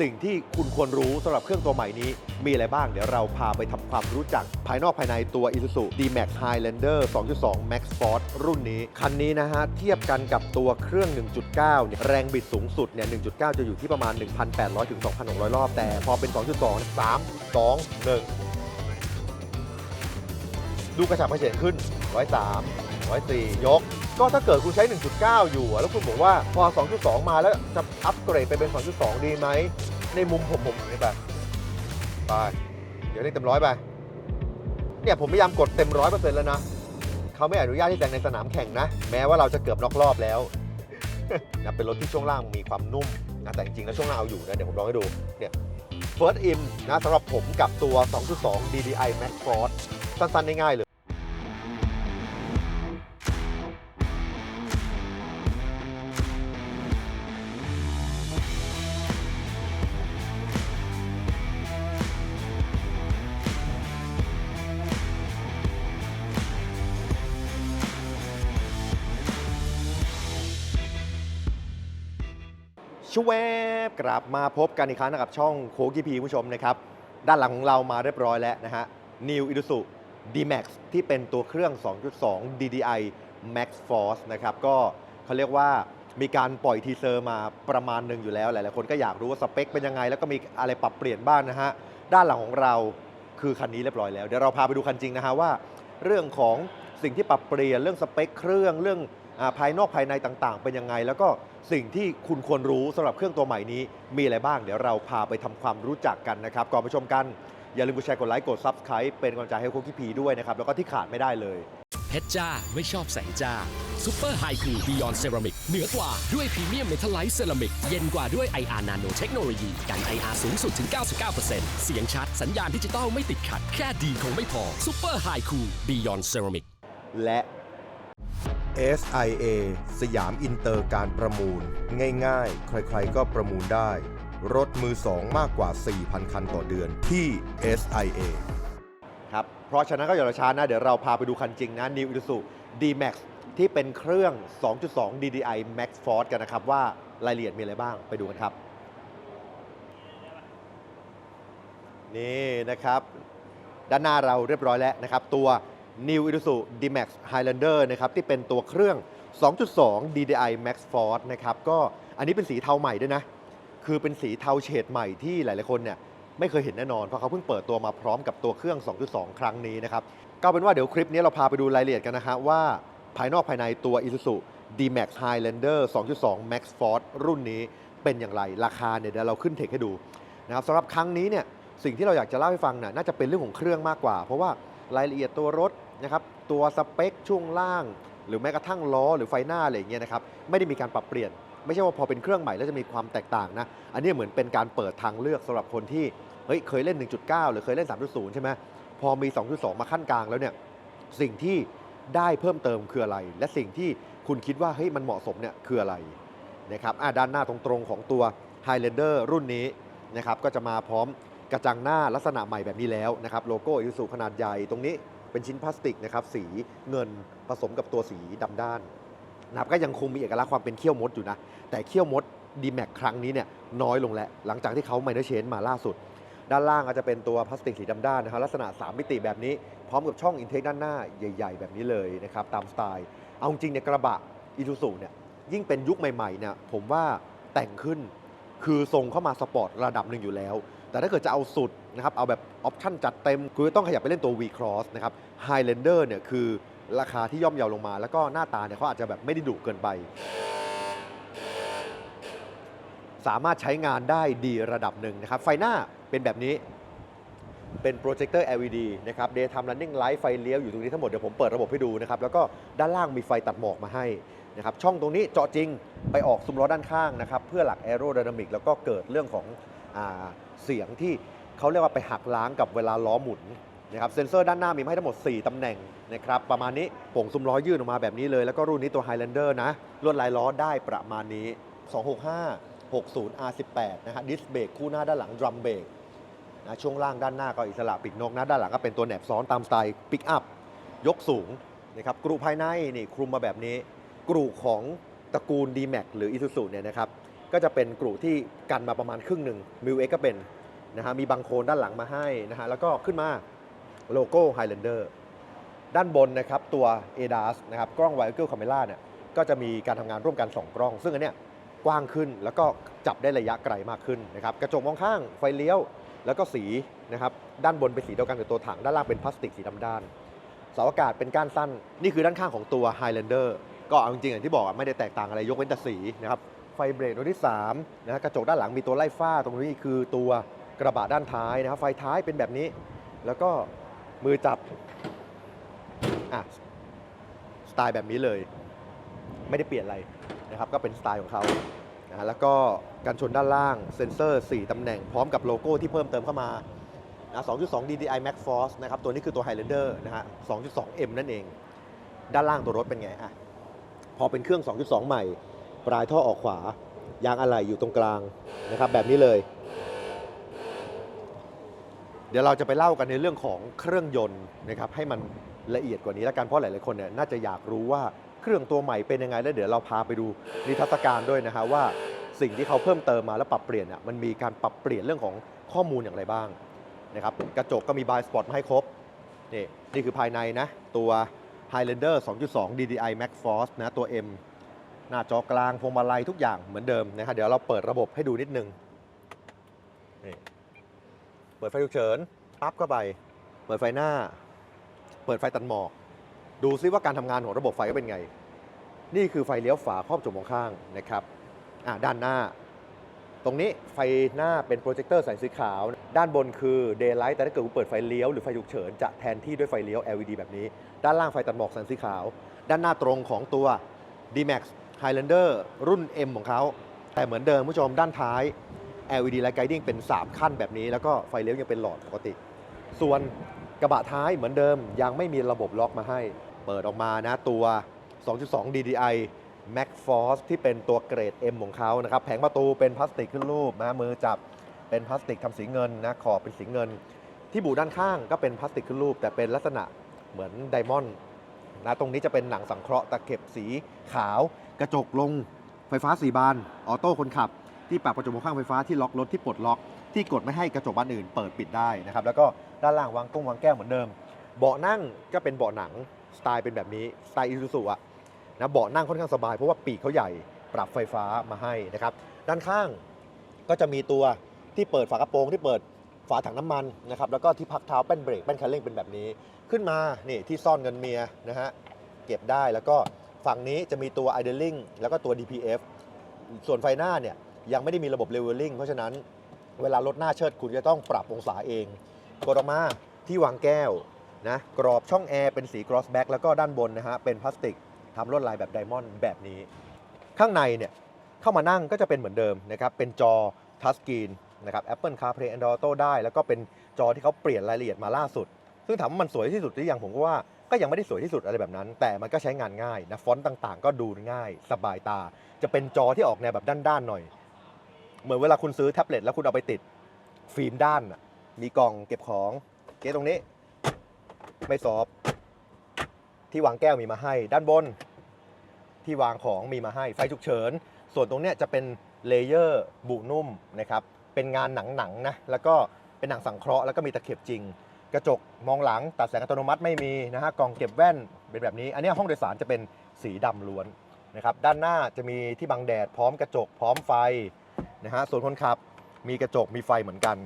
สิ่งที่คุณควรรู้สำหรับเครื่องตัวใหม่นี้ มีอะไรบ้าง เดี๋ยวเราพาไปทำความรู้จัก ภายนอกภายในตัว Isuzu D-Max Highlander 2.2 Max Force รุ่นนี้ คันนี้นะฮะ เทียบกันกับตัวเครื่อง 1.9 เนี่ย แรงบิดสูงสุด เนี่ย 1.9 จะอยู่ที่ประมาณ 1,800 ถึง 2,600 รอบ แต่พอเป็น 2.2 3 2 1 ดูกระฉับกระเฉงขึ้น 103 104 ยก ก็ถ้าเกิดคุณใช้ 1.9 อยู่อะแล้วคุณบอกว่าพอ 2.2 มาแล้วจะอัปเกรดไปเป็น 2.2 ดีไหม ในมุมผมผมนี่แบบไป เดี๋ยวได้เต็มร้อยไป เนี่ยผมพยายามกดเต็มร้อยเปอร์เซ็นต์แล้วนะ เขาไม่อนุญาตให้แต่งในสนามแข่งนะ แม้ว่าเราจะเกือบน็อกรอบแล้วนะเป็นรถที่ช่วงล่างมีความนุ่มนะแต่จริงๆแล้วช่วงล่างเอาอยู่นะ เดี๋ยวผมลองให้ดู เนี่ย First In นะสำหรับผมกับตัว 2.2 DDI Max Force สั้นๆ ง่ายๆเลย ชวบกลับมาพบกันอีกครั้งนะครับช่องโค้กีพีผู้ชมนะครับด้านหลังของเรามาเรียบร้อยแล้วนะฮะ New Isuzu D-Max ที่เป็นตัวเครื่อง 2.2 DDI Max Force นะครับก็เขาเรียกว่ามีการปล่อยทีเซอร์มาประมาณหนึ่งอยู่แล้ว หลายๆคนก็อยากรู้ว่าสเปคเป็นยังไง แล้วก็มีอะไรปรับเปลี่ยนบ้างนะฮะ ด้านหลังของเราคือคันนี้เรียบร้อยแล้ว เดี๋ยวเราพาไปดูคันจริงนะฮะว่า เรื่องของสิ่งที่ปรับเปลี่ยนเรื่องสเปคเครื่องเรื่อง ภายนอกภายในต่างๆ เป็นยังไง แล้วก็สิ่งที่คุณควรรู้สำหรับเครื่องตัวใหม่นี้ มีอะไรบ้าง เดี๋ยวเราพาไปทำความรู้จักกันนะครับก่อนไปชมกัน อย่าลืมกดแชร์กดไลค์กด Subscribe เป็นกำลังใจให้คุกกี้พีด้วยนะครับ แล้วก็ที่ขาดไม่ได้เลยเพชรจ้าไม่ชอบแสงจ้าซูเปอร์ไฮคูบิยอนเซรามิกเหนือกว่าด้วยพรีเมียมเมทัลไลท์เซรามิก เย็นกว่าด้วย IR Nano เทคโนโลยีกัน IR สูงสุดถึง 99%เสียงชัดสัญญาณดิจิตอลไม่ติดขัด แค่ดีคงไม่พอซูเปอร์ไฮคูบิยอนเซรามิกและ SIA สยามอินเตอร์การประมูล ง่ายๆ ใครๆก็ประมูลได้ รถมือสองมากกว่า 4,000 คันต่อเดือนที่ SIA ครับ เพราะฉะนั้นก็อย่ารอช้านะ เดี๋ยวเราพาไปดูคันจริงนะ New Isuzu D-Max ที่เป็นเครื่อง 2.2 DDI Max Force กันนะครับ ว่ารายละเอียดมีอะไรบ้างไปดูกันครับ นี่นะครับ ด้านหน้าเราเรียบร้อยแล้วนะครับ ตัว New Isuzu D-Max Highlander นะครับที่เป็นตัวเครื่อง 2.2 DDI Max Force นะครับก็อันนี้เป็นสีเทาใหม่ด้วยนะ คือเป็นสีเทาเฉดใหม่ที่หลายๆคนเนี่ยไม่เคยเห็นแน่นอน เพราะเขาเพิ่งเปิดตัวมาพร้อมกับตัวเครื่อง 2.2 ครั้งนี้นะครับก็เป็นว่าเดี๋ยวคลิปนี้เราพาไปดูรายละเอียดกันนะฮะว่าภายนอกภายในตัว Isuzu D-Max Highlander 2.2 Max Force รุ่นนี้เป็นอย่างไร ราคาเนี่ยเดี๋ยวเราขึ้นเทคให้ดูนะครับสำหรับครั้งนี้เนี่ยสิ่งที่เราอยากจะเล่าให้ฟังน่ะน่าจะเป็นเรื่องของเครื่องมากกว่า เพราะว่ารายละเอียดตัวรถ นะครับตัวสเปคช่วงล่าง หรือแม้กระทั่งล้อหรือไฟหน้าอะไรอย่างเงี้ยนะครับไม่ได้มีการปรับเปลี่ยน ไม่ใช่ว่าพอเป็นเครื่องใหม่แล้วจะมีความแตกต่างนะอันนี้เหมือนเป็นการเปิดทางเลือกสำหรับคนที่เฮ้ยเคยเล่น 1.9 หรือเคยเล่น 3.0 ใช่ไหมพอมี 2.2 มาขั้นกลางแล้วเนี่ยสิ่งที่ได้เพิ่มเติมคืออะไร และสิ่งที่คุณคิดว่าเฮ้ยมันเหมาะสมเนี่ยคืออะไรนะครับด้านหน้าตรงๆของตัว Highlander รุ่นนี้นะครับก็จะมาพร้อมกระจังหน้าลักษณะใหม่แบบนี้แล้วนะครับโลโก้อิสุขนาดใหญ่ตรงนี้ เป็นชิ้นพลาสติกนะครับสีเงินผสมกับตัวสีดำด้านนะครับก็ยังคงมีเอกลักษณ์ความเป็นเขี้ยวมดอยู่นะ แต่เขี้ยวมด d m a x ครั้งนี้เนี่ยน้อยลงแล้ว หลังจากที่เขาไมเนอร์เชนมาล่าสุด ด้านล่างก็จะเป็นตัวพลาสติกสีดำด้านนะครับลักษณะ 3 มิติแบบนี้ พร้อมกับช่องอินเทคด้านหน้าใหญ่ ๆ แบบนี้เลยนะครับตามสไตล์ เอาจริงเนี่ยกระบะอีซูซูเนี่ยยิ่งเป็นยุคใหม่ๆเนี่ยผมว่าแต่งขึ้นคือทรงเข้ามาสปอร์ตระดับหนึ่งอยู่แล้ว แต่ถ้าเกิดจะเอาสุด นะครับ เอาแบบออปชั่นจัดเต็มคือต้องขยับไปเล่นตัว V Cross นะครับ Highlander เนี่ยคือราคาที่ย่อมเยาวลงมา แล้วก็หน้าตาเนี่ยเขาอาจจะแบบไม่ได้ดุเกินไป สามารถใช้งานได้ดีระดับหนึ่งนะครับ ไฟหน้าเป็นแบบนี้เป็นโปรเจคเตอร์ LED นะครับ Daytime Running Light ไฟเลี้ยวอยู่ตรงนี้ทั้งหมด เดี๋ยวผมเปิดระบบให้ดูนะครับ แล้วก็ด้านล่างมีไฟตัดหมอกมาให้นะครับ ช่องตรงนี้เจาะจริงไปออกซุ้มล้อด้านข้างนะครับ เพื่อหลักแอโร d y นามิกแล้วก็เกิดเรื่องของอเสียงที่ เขาเรียกว่าไปหักล้างกับเวลาล้อหมุนนะครับเซ็นเซอร์ด้านหน้ามีให้ทั้งหมด 4 ตำแหน่งนะครับประมาณนี้โป่งซุ้มล้อยื่นออกมาแบบนี้เลย แล้วก็รุ่นนี้ตัว Highlander นะลวดลายล้อได้ประมาณนี้ 265 60 R18 นะฮะดิสเบรกคู่หน้าด้านหลังดรัมเบรกนะช่วงล่างด้านหน้าก็อิสระปีกนกนะด้านหลังก็เป็นตัวแหนบซ้อนตามสไตล์ปิกอัพยกสูงนะครับกรุภายในนี่คลุมมาแบบนี้ กรุของตระกูล D-Max หรือ Isuzu เนี่ยนะครับก็จะเป็นกรุที่กันมาประมาณครึ่งหนึ่งมิวเอ็กก็เป็น นะฮะมีบังโคลนด้านหลังมาให้นะฮะแล้วก็ขึ้นมาโลโก้ Highlander ด้านบนนะครับตัว ADAS นะครับกล้อง Wide Angle Camera เนี่ยก็จะมีการทำงานร่วมกัน 2 กล้อง ซึ่งอันเนี้ยกว้างขึ้นแล้วก็จับได้ระยะไกลมากขึ้นนะครับกระจกมองข้างไฟเลี้ยว แล้วก็สีนะครับด้านบนเป็นสีเดียวกันกับตัวถังด้านล่างเป็นพลาสติกสีดำด้านเสาอากาศเป็นก้านสั้น นี่คือด้านข้างของตัว Highlander ก็เอาจริงๆอย่างที่บอกไม่ได้แตกต่างอะไรยกเว้นแต่สีนะครับไฟเบรกตัวที่3นะฮะกระจกด้านหลังมีตัวไล่ฟ้าตรงนี้คือตัว กระบะด้านท้ายนะครับ ไฟท้ายเป็นแบบนี้ แล้วก็มือจับอะสไตล์แบบนี้เลย ไม่ได้เปลี่ยนอะไรนะครับ ก็เป็นสไตล์ของเขานะฮะแล้วก็การชนด้านล่างเซ็นเซอร์ 4 ตำแหน่งพร้อมกับโลโก้ที่เพิ่มเติมเข้ามานะ2.2 DDI Max Force นะครับ ตัวนี้คือตัว Highlander นะฮะ 2.2M นั่นเอง ด้านล่างตัวรถเป็นไงอะพอเป็นเครื่อง 2.2 ใหม่ ปลายท่อออกขวา ยางอะไหล่อยู่ตรงกลางนะครับ แบบนี้เลย ดี๋ยวเราจะไปเล่ากันในเรื่องของเครื่องยนต์นะครับให้มันละเอียดกว่านี้แล้วกันเพราะหลายๆคนเนี่ยน่าจะอยากรู้ว่าเครื่องตัวใหม่เป็นยังไงแล้วเดี๋ยวเราพาไปดูนิทรรศการด้วยนะฮะว่าสิ่งที่เขาเพิ่มเติมมาแล้วปรับเปลี่ยนอะมันมีการปรับเปลี่ยนเรื่องของข้อมูลอย่างไรบ้างนะครับกระจกก็มีบายสปอตมาให้ครบนี่นี่คือภายในนะตัว Highlander 2.2 DDI Max Force นะตัว M หน้าจอกลางพวงมาลัยทุกอย่างเหมือนเดิมนะฮะเดี๋ยวเราเปิดระบบให้ดูนิดนึงนี่ เปิดไฟฉุกเฉินปั๊บเข้าไป เปิดไฟหน้า เปิดไฟตัดหมอก ดูซิว่าการทำงานของระบบไฟก็เป็นไง นี่คือไฟเลี้ยวฝาครอบจมองข้างนะครับอะด้านหน้า ตรงนี้ไฟหน้าเป็นโปรเจคเตอร์แสงสีขาว ด้านบนคือ daylight แต่ถ้าเกิดคุณเปิดไฟเลี้ยวหรือไฟฉุกเฉินจะแทนที่ด้วยไฟเลี้ยว LED แบบนี้ ด้านล่างไฟตัดหมอกแสงสีขาว ด้านหน้าตรงของตัว D-Max Highlander รุ่น M ของเขาแต่เหมือนเดิมผู้ชมด้านท้าย LED Light Guiding เป็น 3 ขั้นแบบนี้ แล้วก็ไฟเลี้ยวยังเป็นหลอดปกติ ส่วนกระบะท้ายเหมือนเดิมยังไม่มีระบบล็อกมาให้ เปิดออกมานะตัว 2.2 DDI Max Force ที่เป็นตัวเกรด M ของเขานะครับ แผงประตูเป็นพลาสติกขึ้นรูปนะมือจับเป็นพลาสติกทำสีเงินนะขอบเป็นสีเงิน ที่บูด้านข้างก็เป็นพลาสติกขึ้นรูป แต่เป็นลักษณะเหมือนไดมอนด์นะตรงนี้จะเป็นหนังสังเคราะห์ตะเข็บสีขาว กระจกลงไฟฟ้าสีบาน ออโต้คนขับ ที่ปรับกระจกมองข้างไฟฟ้าที่ล็อกรถที่ปลดล็อก ที่กดไม่ให้กระจกบานอื่นเปิดปิดได้นะครับแล้วก็ด้านล่างวางก้งวางแก้วเหมือนเดิม เบาะนั่งก็เป็นเบาะหนังสไตล์เป็นแบบนี้สไตล์อิซูซุอะนะเบาะนั่งค่อนข้างสบายเพราะว่าปีกเขาใหญ่ปรับไฟฟ้ามาให้นะครับด้านข้างก็จะมีตัวที่เปิดฝากระโปรงที่เปิดฝาถังน้ำมันนะครับแล้วก็ที่พักเท้าแป้นเบรกแป้นคันเร่งเป็นแบบนี้ ขึ้นมานี่ที่ซ่อนเงินเมียนะฮะเก็บได้แล้วก็ฝั่งนี้จะมีตัว idling แล้วก็ตัว DPF ส่วนไฟหน้าเนี่ย ยังไม่ได้มีระบบ leveling เพราะฉะนั้นเวลารถหน้าเชิดคุณจะต้องปรับองศาเองกดออกมาที่วางแก้วนะกรอบช่องแอร์เป็นสี cross back แล้วก็ด้านบนนะฮะเป็นพลาสติกทำลวดลายแบบไดมอนด์แบบนี้ ข้างในเนี่ยเข้ามานั่งก็จะเป็นเหมือนเดิมนะครับเป็นจอทัชสกรีนนะครับ Apple CarPlay Android Auto ได้ แล้วก็เป็นจอที่เขาเปลี่ยนรายละเอียดมาล่าสุด ซึ่งถามว่ามันสวยที่สุดหรือยังผมก็ว่าก็ยังไม่ได้สวยที่สุดอะไรแบบนั้น แต่มันก็ใช้งานง่ายนะฟอนต์ต่างๆ ก็ดูง่าย สบายตา จะเป็นจอที่ออกแนวแบบด้านๆหน่อย เหมือนเวลาคุณซื้อแท็บเล็ตแล้วคุณเอาไปติดฟิล์มด้านน่ะมีกล่องเก็บของ เกตตรงนี้ ไม่ซอฟที่วางแก้วมีมาให้ ด้านบน ที่วางของมีมาให้ไฟฉุกเฉิน ส่วนตรงเนี้ยจะเป็นเลเยอร์บุนุ่มนะครับเป็นงานหนังๆนะแล้วก็เป็นหนังสังเคราะห์แล้วก็มีตะเข็บจริง กระจกมองหลังตัดแสงอัตโนมัติไม่มีนะฮะกล่องเก็บแว่นเป็นแบบนี้ อันนี้ห้องโดยสารจะเป็นสีดำล้วนนะครับด้านหน้าจะมีที่บังแดดพร้อมกระจกพร้อมไฟ นะฮะส่วนคนขับมีกระจกมีไฟเหมือนกัน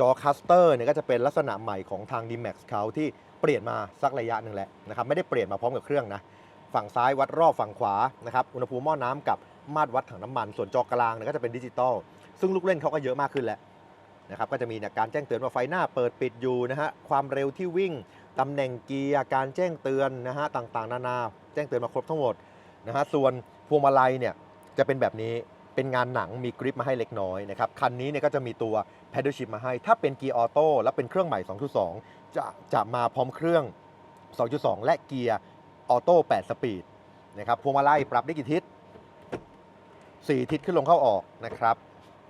จอคัสเตอร์เนี่ยก็จะเป็นลักษณะใหม่ของทาง D-Max เขาที่เปลี่ยนมาสักระยะหนึ่งแหละนะครับไม่ได้เปลี่ยนมาพร้อมกับเครื่องนะฝั่งซ้ายวัดรอบฝั่งขวานะครับอุณหภูมิหม้อน้ำกับมาตรวัดถังน้ำมัน ส่วนจอกลางเนี่ยก็จะเป็นดิจิตอลซึ่งลูกเล่นเขาก็เยอะมากขึ้นแล้วนะครับก็จะมีเนี่ยการแจ้งเตือนว่าไฟหน้าเปิดปิดอยู่นะฮะความเร็วที่วิ่งตำแหน่งเกียร์การแจ้งเตือนนะฮะต่างๆ นานา แจ้งเตือนมาครบทั้งหมดนะฮะส่วนพวงมาลัยเนี่ยจะเป็นแบบนี้ เป็นงานหนังมีกริปมาให้เล็กน้อยนะครับคันนี้เนี่ยก็จะมีตัว pedal shift มาให้ ถ้าเป็นเกียร์ออโต้และเป็นเครื่องใหม่ 2.2 จะจะมาพร้อมเครื่อง 2.2 และเกียร์ออโต้ 8 สปีดนะครับพวงมาลัยปรับได้กี่ทิศ 4 ทิศขึ้นลงเข้าออกนะครับ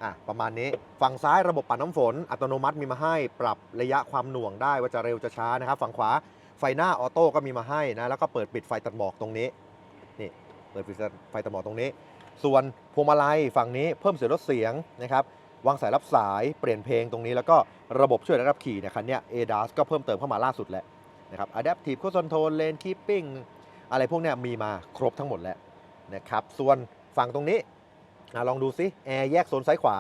อะประมาณนี้ฝั่งซ้ายระบบปัดน้ำฝน อัตโนมัติมีมาให้ปรับระยะความหน่วงได้ว่าจะเร็วจะช้านะครับฝั่งขวาไฟหน้าออโต้ก็มีมาให้นะแล้วก็เปิดปิดไฟตัดหมอกตรงนี้นี่เปิดปิดไฟตัดหมอกตรงนี้ ส่วนพวงมาลัยฝั่งนี้เพิ่มเสียงลดเสียงนะครับวางสายรับสายเปลี่ยนเพลงตรงนี้แล้วก็ระบบช่วยรับขี่เนยคันนี้ย ADAS ก็เพิ่มเติมเข้ามาล่าสุดแล้วนะครับ Adaptive Cruise Control Lane Keeping อะไรพวกเนี้ยมีมาครบทั้งหมดแล้วนะครับส่วนฝั่งตรงนี้ลองดูซิแอร์แยกโซนซ้ายขวา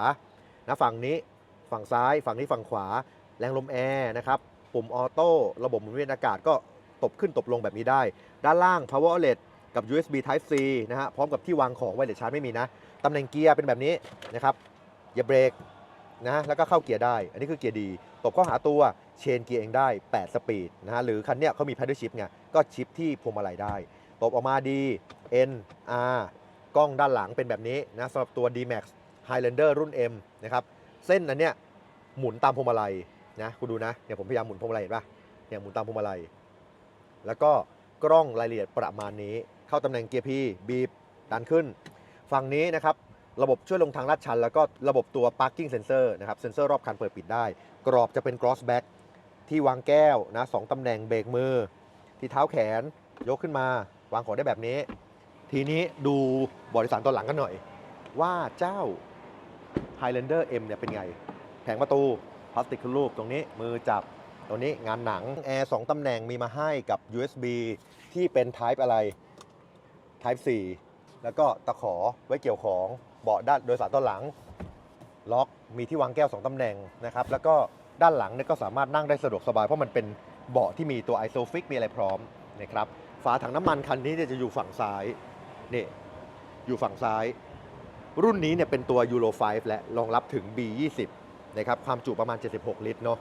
นะฝั่งนี้ฝั่งซ้ายฝั่งนี้ฝั่งขวา แรงลมแอร์นะครับปุ่มออโต้ระบบหมุนเวียนอากาศก็ตบขึ้นตบลงแบบนี้ได้ ด้านล่าง power outlet กับ USB Type C นะฮะพร้อมกับที่วางของไว้เดี๋ยวชาร์จไม่มีนะตำแหน่งเกียร์เป็นแบบนี้นะครับอย่าเบรกนะแล้วก็เข้าเกียร์ได้ อันนี้คือเกียร์ดีตบเข้าหาตัวเชนเกียร์เองได้ 8 สปีดนะฮะหรือคันเนี้ยเขามี paddle shift ไงก็ชิปที่พวงมาลัยได้ ตบออกมาดี N R กล้องด้านหลังเป็นแบบนี้นะสำหรับตัว D-Max Highlander รุ่น M นะครับเส้นอันเนี้ยหมุนตามพวงมาลัยนะคุณดูนะเนี่ยผมพยายามหมุนพวงมาลัยเห็นปะเนี่ยหมุนตามพวงมาลัย แล้วก็กล้องรายละเอียดประมาณนี้ เข้าตำแหน่งเกียร์ P บีบดันขึ้น ฝั่งนี้นะครับระบบช่วยลงทางลาดชัน แล้วก็ระบบตัว parking sensor นะครับ เซ็นเซอร์รอบคันเปิดปิดได้ กรอบจะเป็น cross back ที่วางแก้วนะสองตำแหน่งเบรกมือ ที่เท้าแขนยกขึ้นมา วางของได้แบบนี้ ทีนี้ดูบริสารตอนหลังกันหน่อย ว่าเจ้า Highlander M เนี่ยเป็นไง แผงประตูพลาสติกรูปตรงนี้มือจับตัวนี้งานหนังแอร์2ตำแหน่งมีมาให้กับ USB ที่เป็น Type อะไร Type C แล้วก็ตะขอไว้เกี่ยวของเบาะด้านโดยสารต้นหลัง ล็อกมีที่วางแก้ว 2ตำแหน่งนะครับ แล้วก็ด้านหลังเนี่ยก็สามารถนั่งได้สะดวกสบาย เพราะมันเป็นเบาะที่มีตัว ISOFIX มีอะไรพร้อมนะครับฝาถังน้ำมันคันนี้เนี่ยจะอยู่ฝั่งซ้ายนี่อยู่ฝั่งซ้าย รุ่นนี้เนี่ยเป็นตัว Euro 5และรองรับถึง B20 นะครับความจุประมาณ 76 ลิตรเนาะ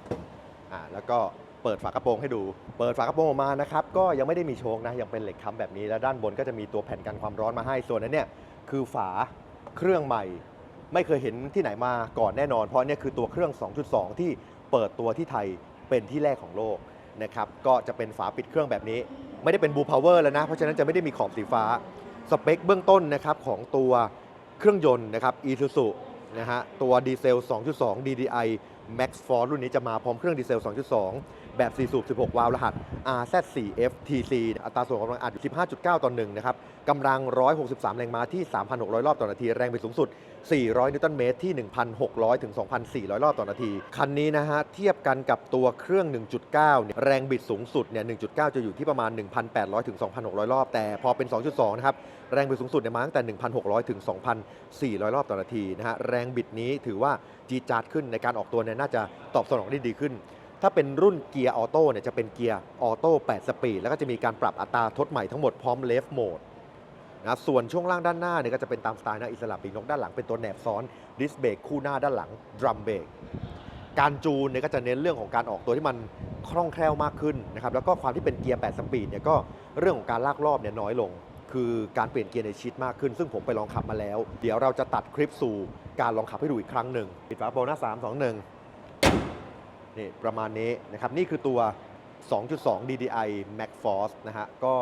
อ่าแล้วก็ เปิดฝากระโปรงให้ดู เปิดฝากระโปรงออกมานะครับ ก็ยังไม่ได้มีโชคนะ ยังเป็นเหล็กค้ำแบบนี้ แล้วด้านบนก็จะมีตัวแผ่นกันความร้อนมาให้ ส่วนนั้นเนี่ยคือฝาเครื่องใหม่ ไม่เคยเห็นที่ไหนมาก่อนแน่นอน เพราะเนี่ยคือตัวเครื่อง 2.2 ที่เปิดตัวที่ไทยเป็นที่แรกของโลกนะครับ ก็จะเป็นฝาปิดเครื่องแบบนี้ ไม่ได้เป็นบูพาวเวอร์แล้วนะ เพราะฉะนั้นจะไม่ได้มีขอบสีฟ้า สเปคเบื้องต้นนะครับของตัวเครื่องยนต์นะครับ Isuzu นะฮะตัวดีเซล 2.2 DDI Max Force รุ่นนี้จะมาพร้อมเครื่องดีเซล 2.2 แบบ 4 สูบ 16 วาล์วรหัส RZ4FTC อัตราส่วนกำลังอัดอยู่ 15.9 ต่อ1นะครับกำลัง 163 แรงม้าที่ 3,600 รอบต่อนาที แรงบิดสูงสุด 400 นิวตันเมตรที่ 1,600 ถึง 2,400 รอบต่อนาที คันนี้นะฮะ เทียบกันกับตัวเครื่อง 1.9 เนี่ย แรงบิดสูงสุด เนี่ย 1.9 จะอยู่ที่ประมาณ 1,800 ถึง 2,600 รอบ แต่พอเป็น 2.2 นะครับ แรงบิดสูงสุดเนี่ยมาตั้งแต่ 1,600 ถึง 2,400 รอบต่อนาทีนะฮะ แรงบิดนี้ถือว่าจีจาดขึ้นในการออกตัวเนี่ยน่าจะตอบสนองได้ดีขึ้น ถ้าเป็นรุ่นเกียร์ออโต้เนี่ยจะเป็นเกียร์ออโต้8สปีดแล้วก็จะมีการปรับอัตราทดใหม่ทั้งหมดพร้อมเลฟโหมดนะส่วนช่วงล่างด้านหน้าเนี่ยก็จะเป็นตามสไตล์นะอิสระปีกนกด้านหลังเป็นตัวแหนบซ้อนดิสเบรกคู่หน้าด้านหลังดรัมเบรกการจูนเนี่ยก็จะเน้นเรื่องของการออกตัวที่มันคล่องแคล่วมากขึ้นนะครับแล้วก็ความที่เป็นเกียร์8สปีดเนี่ยก็เรื่องของการลากรอบเนี่ยน้อยลง คือการเปลี่ยนเกียร์ในชิดมากขึ้น ซึ่งผมไปลองขับมาแล้ว เดี๋ยวเราจะตัดคลิปสู่การลองขับให้ดูอีกครั้งหนึ่งปิดฝาโปรหน้า3 2 1 นี่ประมาณนี้นะครับนี่คือตัว 2.2 DDI Max Force นะฮะก็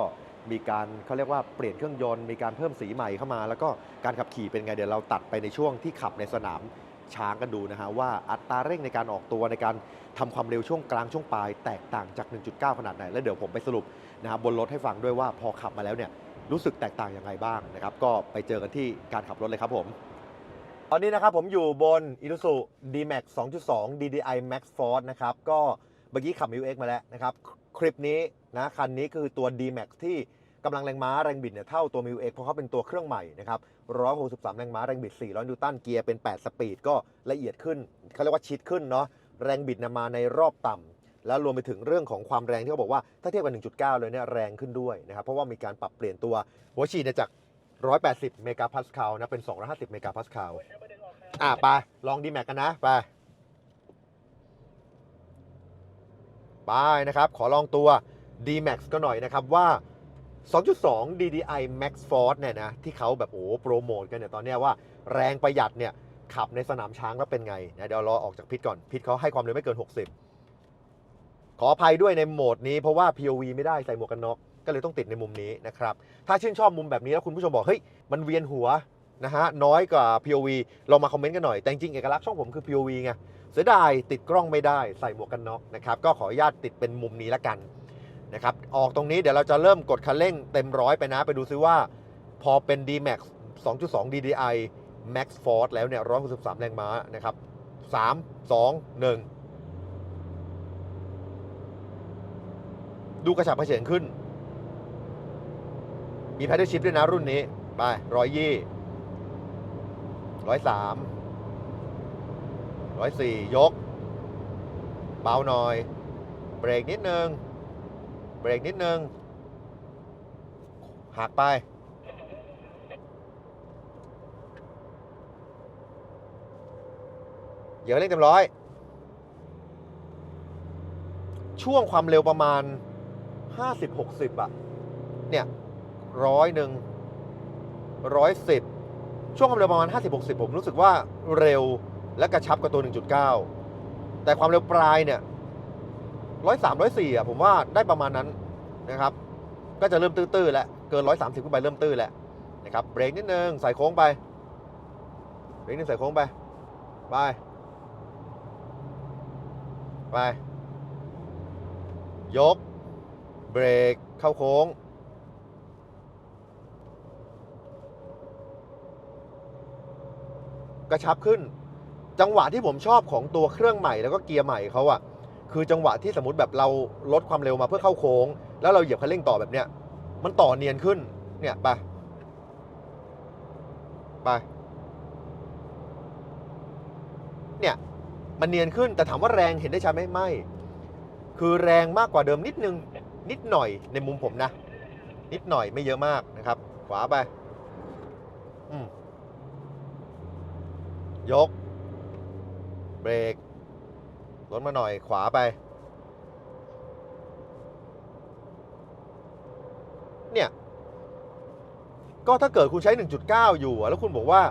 มีการเขาเรียกว่าเปลี่ยนเครื่องยนต์ มีการเพิ่มสีใหม่เข้ามา แล้วก็การขับขี่เป็นไงเดี๋ยวเราตัดไปในช่วงที่ขับในสนามช้างกันดูนะฮะว่าอัตราเร่งในการออกตัวในการทำความเร็วช่วงกลางช่วงปลายแตกต่างจาก 1.9 ขนาดไหน แล้วเดี๋ยวผมไปสรุปนะครับบนรถให้ฟังด้วยว่าพอขับมาแล้วเนี่ยรู้สึกแตกต่างยังไงบ้างนะครับก็ไปเจอกันที่การขับรถเลยครับผม ตอนนี้นะครับผมอยู่บน Isuzu D-Max 2.2 DDI Max Force นะครับ ก็เมื่อกี้ขับ m ิ X มาแล้วนะครับ คลิปนี้นะคันนี้คือตัว D-Max ที่กำลังแรงม้าแรงบิดเนี่ยเท่าตัว m ิ X เพราะเขาเป็นตัวเครื่องใหม่นะครับ 163 แรงม้าแรงบิด 400 นิวตัน เกียร์เป็น 8 สปีด ก็ละเอียดขึ้น เขาเรียกว่าชิดขึ้นเนาะ แรงบิดนมาในรอบต่ำ แล้วรวมไปถึงเรื่องของความแรงที่เขาบอกว่าถ้าเทียบกับ 1.9 เลยเนี่ยแรงขึ้นด้วยนะครับ เพราะว่ามีการปรับเปลี่ยนตัวหัวฉีดจาก 180 เมกาพาสคาลนะ เป็น 250 เมกาพาสคาลอะไป ลองดีแม็กกันนะ ไป ไปนะครับ ขอลองตัว D-Max ก็หน่อยนะครับว่า 2.2 DDI Max Force เนี่ยนะ ที่เขาแบบโอ้โปรโมทกันเนี่ยตอนเนี้ยว่าแรงประหยัดเนี่ย ขับในสนามช้างแล้วเป็นไงนะเดี๋ยวรอออกจากพิษก่อน พิษเขาให้ความเร็วไม่เกิน 60 ขออภัยด้วยในโหมดนี้เพราะว่า POV ไม่ได้ใส่หมวกกันน็อก ก็เลยต้องติดในมุมนี้นะครับ ถ้าชื่นชอบมุมแบบนี้แล้วคุณผู้ชมบอกเฮ้ยมันเวียนหัวนะฮะน้อยกว่า POV ลองมาคอมเมนต์กันหน่อย แต่จริงเอกลักษณ์ช่องผมคือ POV ไงเสียดายติดกล้องไม่ได้ใส่หมวกกันน็อกนะครับก็ขออนุญาตติดเป็นมุมนี้ละกันนะครับออกตรงนี้เดี๋ยวเราจะเริ่มกดคันเร่งเต็มร้อยไปนะ ไปดูซิว่า พอเป็น D-Max 2.2 DDI Max Force แล้วเนี่ย 163 แรงม้านะครับ 3 2 1 ดูกระฉับกระเฉงขึ้น มีแพดเดิลชิพด้วยนะรุ่นนี้ ไปร้อยยี่ร้อยสามร้อยสี่ยก เบาหน่อย เบรกนิดนึง เบรกนิดนึง หักไปเยียบเร่งเต็มร้อย ช่วงความเร็วประมาณ 50-60อะเนี่ย ร้อยหนึ่งร้อยสิบช่วงความเร็วประมาณ 50-60 ผมรู้สึกว่าเร็วและกระชับกับตัว 1.9 แต่ความเร็วปลายเนี่ยร้อยสามร้อยสี่อะผมว่าได้ประมาณนั้นนะครับ ก็จะเริ่มตื้อๆแล้วเกินร้อยสามสิบขึ้นไปเริ่มตื้อแล้วนะครับเบรกนิดนึงใส่โค้งไปเบรกนิดใส่โค้งไปไปไป ยก เบรกเข้าโค้ง กระชับขึ้น จังหวะที่ผมชอบของตัวเครื่องใหม่แล้วก็เกียร์ใหม่เขาอะคือจังหวะที่สมมติแบบเราลดความเร็วมาเพื่อเข้าโค้ง แล้วเราเหยียบคันเร่งต่อแบบเนี้ยมันต่อเนียนขึ้นเนี่ยไปไปเนี่ยมันเนียนขึ้นแต่ถามว่าแรงเห็นได้ชัดไหมไม่ คือแรงมากกว่าเดิมนิดนึงนิดหน่อยในมุมผมนะ นิดหน่อยไม่เยอะมากนะครับ ขวาไป อืม ยก เบรกลดมาหน่อยขวาไป เนี่ย ก็ถ้าเกิดคุณใช้ 1.9 อยู่ แล้วคุณบอกว่า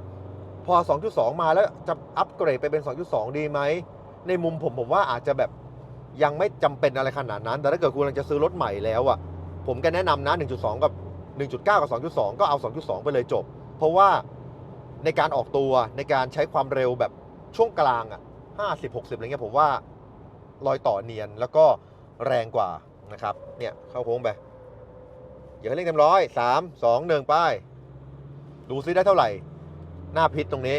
พอ 2.2 มาแล้วจะอัปเกรดไปเป็น 2.2 ดีไหม ในมุมผมผมว่าอาจจะแบบยังไม่จำเป็นอะไรขนาดนั้น แต่ถ้าเกิดคุณกำลังจะซื้อรถใหม่แล้วอะ ผมก็แนะนำนะ 1.2 กับ 1.9 กับ 2.2 ก็เอา 2.2 ไปเลยจบ เพราะว่า ในการออกตัวในการใช้ความเร็วแบบช่วงกลางอะ50 60อะไรเงี้ยผมว่ารอยต่อเนียนแล้วก็แรงกว่านะครับเนี่ยเข้าโค้งไปอย่าให้เร่งเต็มร้อยสามสองหนึ่งป้ายดูซิได้เท่าไหร่ หน้าพิษตรงนี้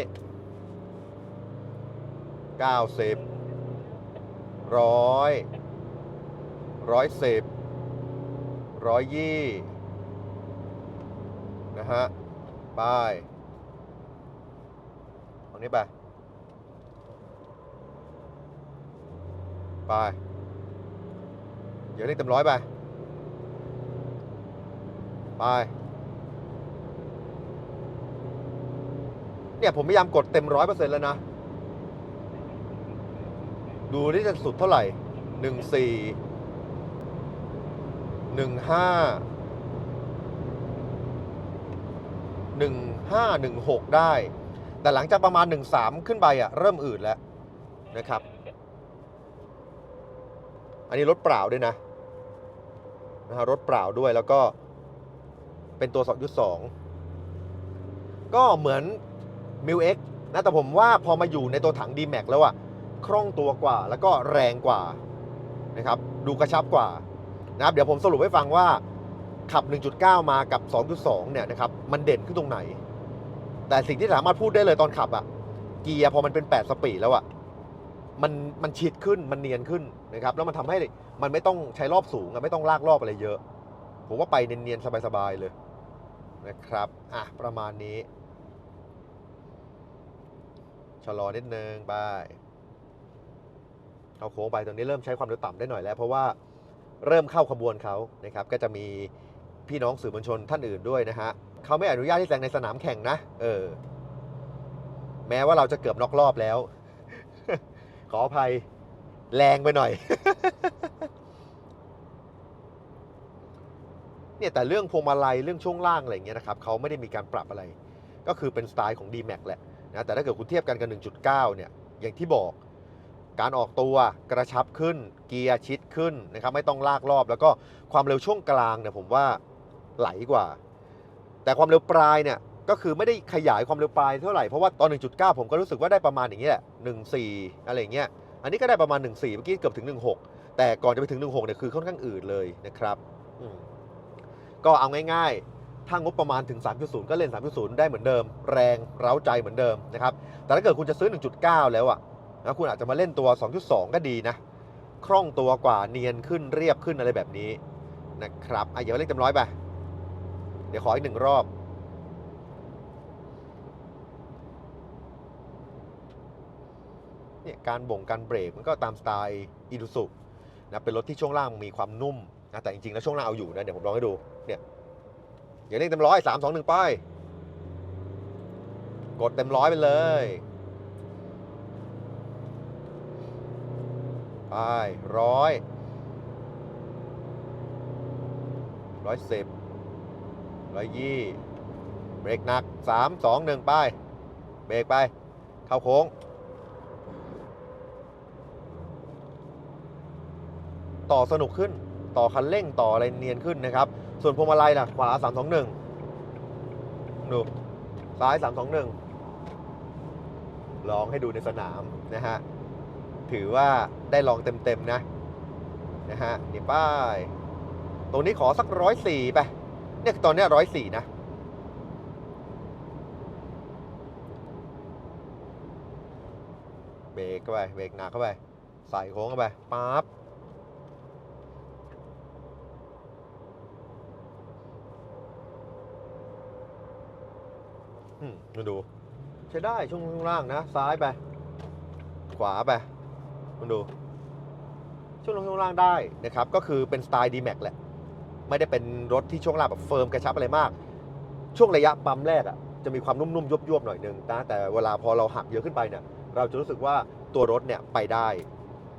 เก้าสิบร้อยร้อยสิบร้อยยี่นะฮะป้าย รงนี้ไป ไปอย่าเร่งเต็มร้อยไป ไป เนี่ยผมพยายามกดเต็มร้อยเปอร์เซ็นต์แล้วนะ ดูนี่จะสุดเท่าไหร่หนึ่งสี่หนึ่งห้าหนึ่งห้าหนึ่งหกได้ แต่หลังจากประมาณหนึ่งสามขึ้นไปอะเริ่มอืดแล้วนะครับ อันนี้รถเปล่าด้วยนะนะฮะรถเปล่าด้วยแล้วก็เป็นตัว 2.2 ก็เหมือน m ิ l X นะแต่ผมว่าพอมาอยู่ในตัวถัง D-Max แล้วอะคล่องตัวกว่าแล้วก็แรงกว่านะครับดูกระชับกว่านะครับเดี๋ยวผมสรุปให้ฟังว่าขับ 1.9 มากับ 2.2 เนี่ยนะครับมันเด่นขึ้นตรงไหน แต่สิ่งที่สามารถพูดได้เลยตอนขับอะเกียร์พอมันเป็น 8 สปีดแล้วอะมันมันชิดขึ้นมันเนียนขึ้นนะครับแล้วมันทำให้มันไม่ต้องใช้รอบสูงอะไม่ต้องลากรอบอะไรเยอะ ผมว่าไปเนียนๆสบายๆเลยนะครับอะประมาณนี้ชะลอนิดนึงไปเข้าโค้งไปตรงนี้เริ่มใช้ความเร็วต่ำได้หน่อยแล้ว เพราะว่าเริ่มเข้าขบวนเขานะครับ ก็จะมีพี่น้องสื่อมวลชนท่านอื่นด้วยนะฮะ เขาไม่อนุญาตให้แซงในสนามแข่งนะ เออ แม้ว่าเราจะเกือบน็อกรอบแล้ว ขออภัยแรงไปหน่อย เนี่ยแต่เรื่องพวงมาลัยเรื่องช่วงล่างอะไรเงี้ยนะครับเขาไม่ได้มีการปรับอะไร ก็คือเป็นสไตล์ของ D-Max แหละนะแต่ถ้าเกิดคุณเทียบกันกับ 1.9 เนี่ย อย่างที่บอก การออกตัวกระชับขึ้น เกียร์ชิดขึ้นนะครับ ไม่ต้องลากรอบ แล้วก็ความเร็วช่วงกลางเนี่ยผมว่าไหลกว่า แต่ความเร็วปลายเนี่ยก็คือไม่ได้ขยายความเร็วปลายเท่าไหร่ เพราะว่าตอน 1.9 ผมก็รู้สึกว่าได้ประมาณอย่างนี้แหละ14 อะไรเงี้ย อันนี้ก็ได้ประมาณ 14 เมื่อกี้เกือบถึง 16 แต่ก่อนจะไปถึง 16 เนี่ยคือค่อนข้างอืดเลยนะครับก็เอาง่ายๆ ถ้างบประมาณถึง 3.0 ก็เล่น 3.0 ได้เหมือนเดิม แรงเร้าใจเหมือนเดิมนะครับ แต่ถ้าเกิดคุณจะซื้อ 1.9 แล้วอะนะคุณอาจจะมาเล่นตัว 2.2 ก็ดีนะ คล่องตัวกว่าเนียนขึ้นเรียบขึ้นอะไรแบบนี้นะครับอะเดี๋ยวเลขเต็มร้อยไป เดี๋ยวขออีกหนึ่งรอบ เนี่ยการบ่งการเบรกมันก็ตามสไตล์อีดูสุนะเป็นรถที่ช่วงล่างมีความนุ่มนะแต่จริงๆ แล้วช่วงล่างเอาอยู่นะ เดี๋ยวผมลองให้ดู เนี่ยอย่าเร่งเต็มร้อยสามสองหนึ่งไป กดเต็มร้อยไปเลย ไปร้อยร้อยสิบ ร้อยยี่เบรกหนักสามสองหนึ่งป้ายเบรกไป เข้าโค้ง ต่อสนุกขึ้น ต่อคันเร่งต่ออะไรเนียนขึ้นนะครับ ส่วนพวงมาลัยนะขวา321ดูซ้าย321ลองให้ดูในสนามนะฮะ ถือว่าได้ลองเต็มๆนะนะฮะนี่ป้าย ตรงนี้ขอสักร้อยสี่ไป เนี่ยตอนเนี้ร้อยสี่นะ เบรกเข้าไป เบรกหนักเข้าไป ใส่โค้งเข้าไปปั๊บอืมมาดู ใช้ได้ช่วงข้างล่างนะ ซ้ายไป ขวาไปมาดู ช่วงลงช่วงล่างได้นะครับ ก็คือเป็นสไตล์ D-Max แหละ ไม่ได้เป็นรถที่ช่วงล่างแบบเฟิร์มกระชับอะไรมาก ช่วงระยะปั๊มแรกอะ่ะจะมีความนุ่มๆยวบๆหน่อยนึงนะแต่เวลาพอเราหักเยอะขึ้นไปเนี่ยเราจะรู้สึกว่าตัวรถเนี่ยไปได้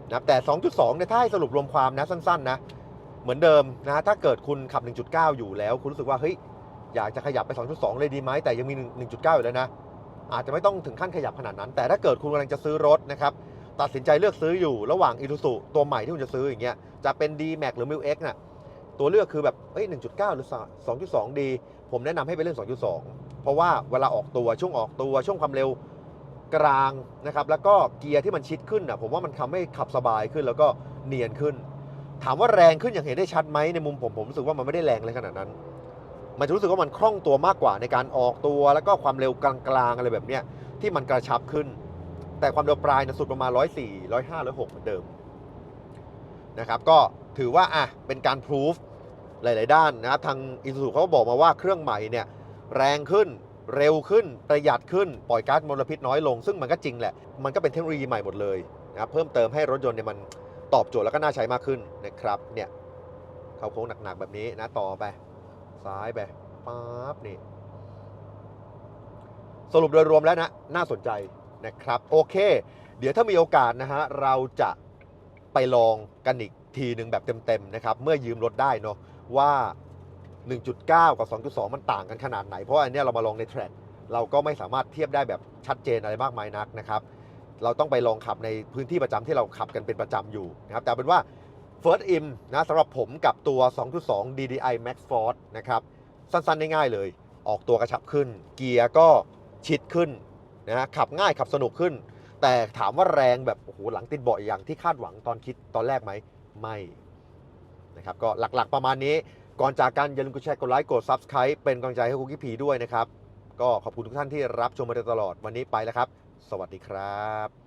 นะแต่ 2.2เนี่ยถ้าให้สรุปรวมความนะสั้นๆนะเหมือนเดิมนะถ้าเกิดคุณขับ 1.9 อยู่แล้ว คุณรู้สึกว่าเฮ้ยอยากจะขยับไป 2.2 เลยดีไหมแต่ยังมี 1.9 อยู่แล้วนะอาจจะไม่ต้องถึงขั้นขยับขนาดนั้น แต่ถ้าเกิดคุณกำลังจะซื้อรถนะครับตัดสินใจเลือกซื้ออยู่ระหว่าง i s u z u ตัวใหม่ที่คุณจะซื้ออย่างเงี้ยจะเป็น D Max หรือ m i l X น่ะ ตัวเลือกคือแบบเอ้ย1.9 หรือ 2.2 ดี ผมแนะนำให้ไปเล่น 2.2 เพราะว่าเวลาออกตัวช่วงออกตัวช่วงความเร็วกลางนะครับ แล้วก็เกียร์ที่มันชิดขึ้นน่ะผมว่ามันทำให้ขับสบายขึ้นแล้วก็เนียนขึ้น ถามว่าแรงขึ้นอย่างเห็นได้ชัดไหมในมุมผมผมรู้สึกว่ามันไม่ได้แรงเลยขนาดนั้น มันจะรู้สึกว่ามันคล่องตัวมากกว่าในการออกตัว แล้วก็ความเร็วกลางๆอะไรแบบเนี้ยที่มันกระชับขึ้น แต่ความเร็วปลายนะสุดประมาณ 104 105 106 เหมือนเดิมนะครับก็ถือว่าอะเป็นการพิสูจ หลาย ๆ ด้านนะครับทางอิสุเขาก็บอกมาว่าเครื่องใหม่เนี่ยแรงขึ้นเร็วขึ้นประหยัดขึ้นปล่อยก๊าซมลพิษน้อยลง ซึ่งมันก็จริงแหละ มันก็เป็นเทคโนโลยีใหม่หมดเลยนะครับเพิ่มเติมให้รถยนต์เนี่ยมันตอบโจทย์แล้วก็น่าใช้มากขึ้นนะครับเนี่ยเข้าโค้งหนัก ๆ แบบนี้นะต่อไป ซ้ายไปปั๊บนี่สรุปโดยรวมแล้วนะ น่าสนใจนะครับ โอเค เดี๋ยวถ้ามีโอกาสนะฮะ เราจะไปลองกันอีกทีหนึ่งแบบเต็ม ๆ นะครับ เมื่อยืมรถได้เนาะ ว่า 1.9 กับ 2.2 มันต่างกันขนาดไหน เพราะอันนี้เรามาลองในแทร็กเราก็ไม่สามารถเทียบได้แบบชัดเจนอะไรมากมายนักนะครับ เราต้องไปลองขับในพื้นที่ประจำที่เราขับกันเป็นประจำอยู่นะครับ แต่เป็นว่า First in นะสำหรับผมกับตัว 2.2 DDI Max Force นะครับ สั้นๆง่ายๆเลย ออกตัวกระชับขึ้น เกียร์ก็ชิดขึ้นนะฮะขับง่ายขับสนุกขึ้น แต่ถามว่าแรงแบบโอ้โหหลังติดเบาะอย่างที่คาดหวังตอนคิดตอนแรกไหมไม่ นะครับก็หลักๆประมาณนี้ก่อนจากกันอย่าลืมกดแชร์กดไลค์กด Subscribe เป็นกำลังใจให้คุกกี้ผีด้วยนะครับ ก็ขอบคุณทุกท่านที่รับชมมาโดยตลอดวันนี้ไปแล้วครับ สวัสดีครับ